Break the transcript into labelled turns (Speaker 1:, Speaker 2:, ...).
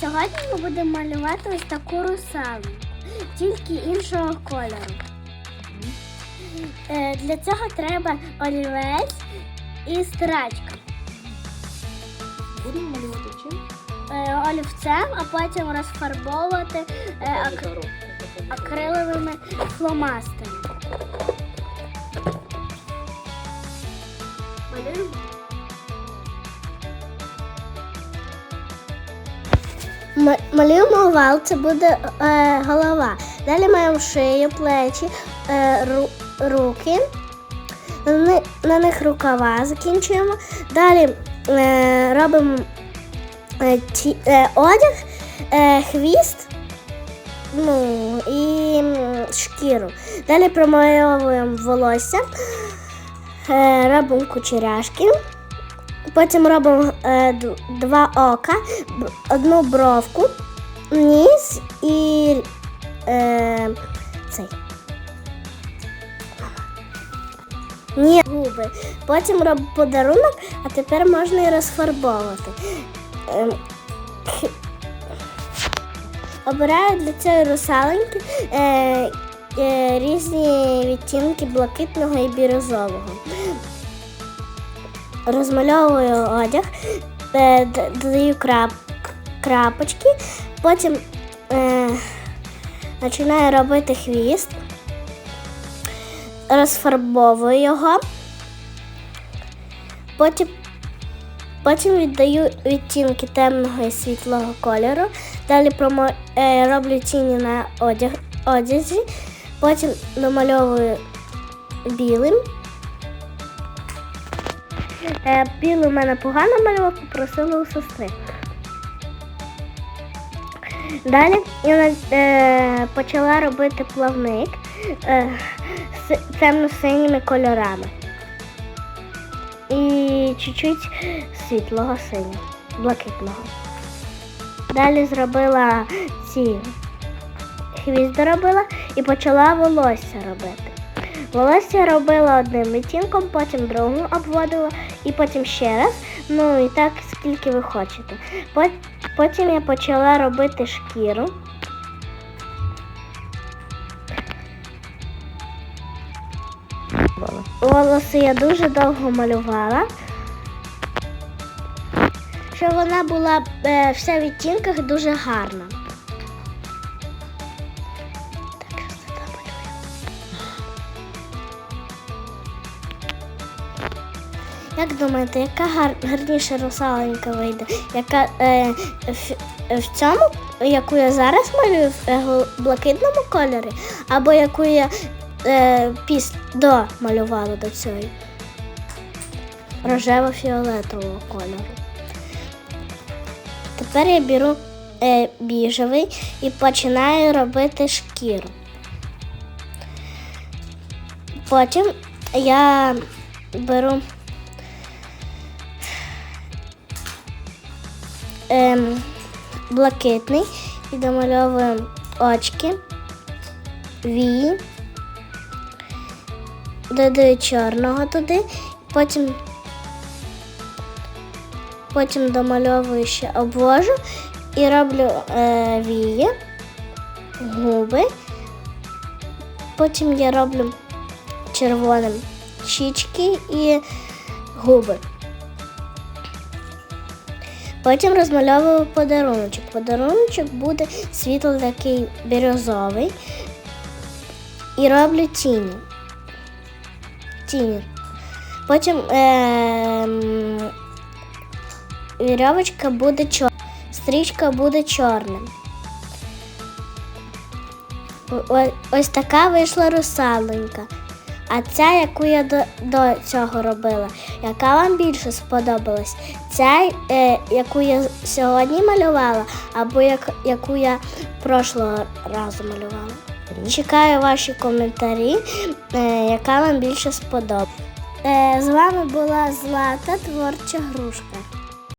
Speaker 1: Сьогодні ми будемо малювати ось таку русалку, тільки іншого кольору. Е, Для цього треба олівець і стирачка.
Speaker 2: Будемо малювати чим?
Speaker 1: Е, Олівцем, а потім розфарбовувати е, ак- акриловими фломастерами. Малюємо. Малюємо овал, це буде е, голова. Далі маємо шию, плечі, е, ру, руки. На, них рукава закінчуємо. Далі е, робимо е, ті, е, одяг, е, хвіст ну, і шкіру. Далі промальовуємо волосся, е, робимо кучеряшки. Потім робимо е, два ока, одну бровку, ніс і е, цей. Ні, губи. Потім робимо подарунок, а тепер можна і розфарбовувати. Ем, Обираю для цієї русаленьки е, е, різні відтінки блакитного і бірюзового. Розмальовую одяг, е, додаю крап, крапочки, потім е, починаю робити хвіст, розфарбовую його, потім, потім віддаю відтінки темного і світлого кольору, далі промо, е, роблю тіні на одяг, одязі, потім намальовую білим. Е, Білий у мене погано малював, попросила у сестри. Далі я е, почала робити плавник е, з темно-синіми кольорами. І чуть-чуть світлого синього, блакитного. Далі зробила ці хвіст доробила і почала волосся робити. Волосся робила одним відтінком, потім другим обводила і потім ще раз. Ну і так скільки ви хочете. Потім я почала робити шкіру. Волоси я дуже довго малювала. Щоб вона була е, вся в відтінках дуже гарна. Як думаєте, яка гар... гарніша русаленька вийде? Яка е, в, в цьому, яку я зараз малюю в е, блакитному кольорі, або яку я е, піс до малювала до цієї рожево-фіолетового кольору. Тепер я беру е, біжевий і починаю робити шкіру. Потім я беру ем, блакитний. І домальовуємо очки, вії, додаю чорного туди, потім, потім домальовую ще обвожу. І роблю е, вії, губи. Потім я роблю червоним щічки і губи. Потім розмальовую подаруночок. Подаруночок буде світло такий бірюзовий. І роблю тіні. Тіні. Потім ем, вірьовочка буде чорна, стрічка буде о- Ось така вийшла русаленька. А ця, яку я до, до цього робила, яка вам більше сподобалась? Ця, е, яку я сьогодні малювала, або як, яку я прошлого разу малювала? Чекаю ваші коментарі, е, яка вам більше сподобалась. Е, з вами була Злата Творча Грушка.